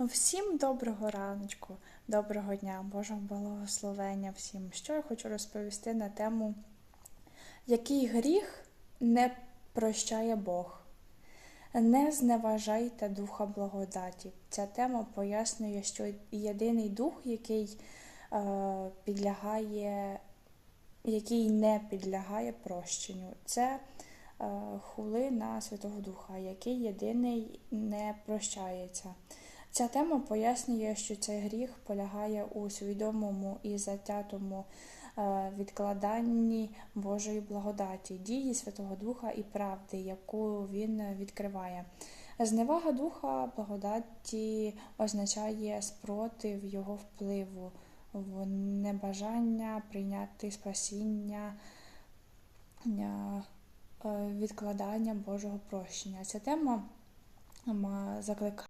Всім доброго раночку, доброго дня, Божого благословення всім. Що я хочу розповісти на тему, який гріх не прощає Бог. Не зневажайте Духа благодаті. Ця тема пояснює, що єдиний дух, який е, підлягає, який не підлягає прощенню, це е, хули на Святого Духа, який єдиний не прощається. Ця тема пояснює, що цей гріх полягає у свідомому і затятому е, відкладанні Божої благодаті, дії Святого Духа і правди, яку він відкриває. Зневага Духа благодаті означає спротив Його впливу, небажання прийняти спасіння, е, відкладання Божого прощення. Ця тема закликає.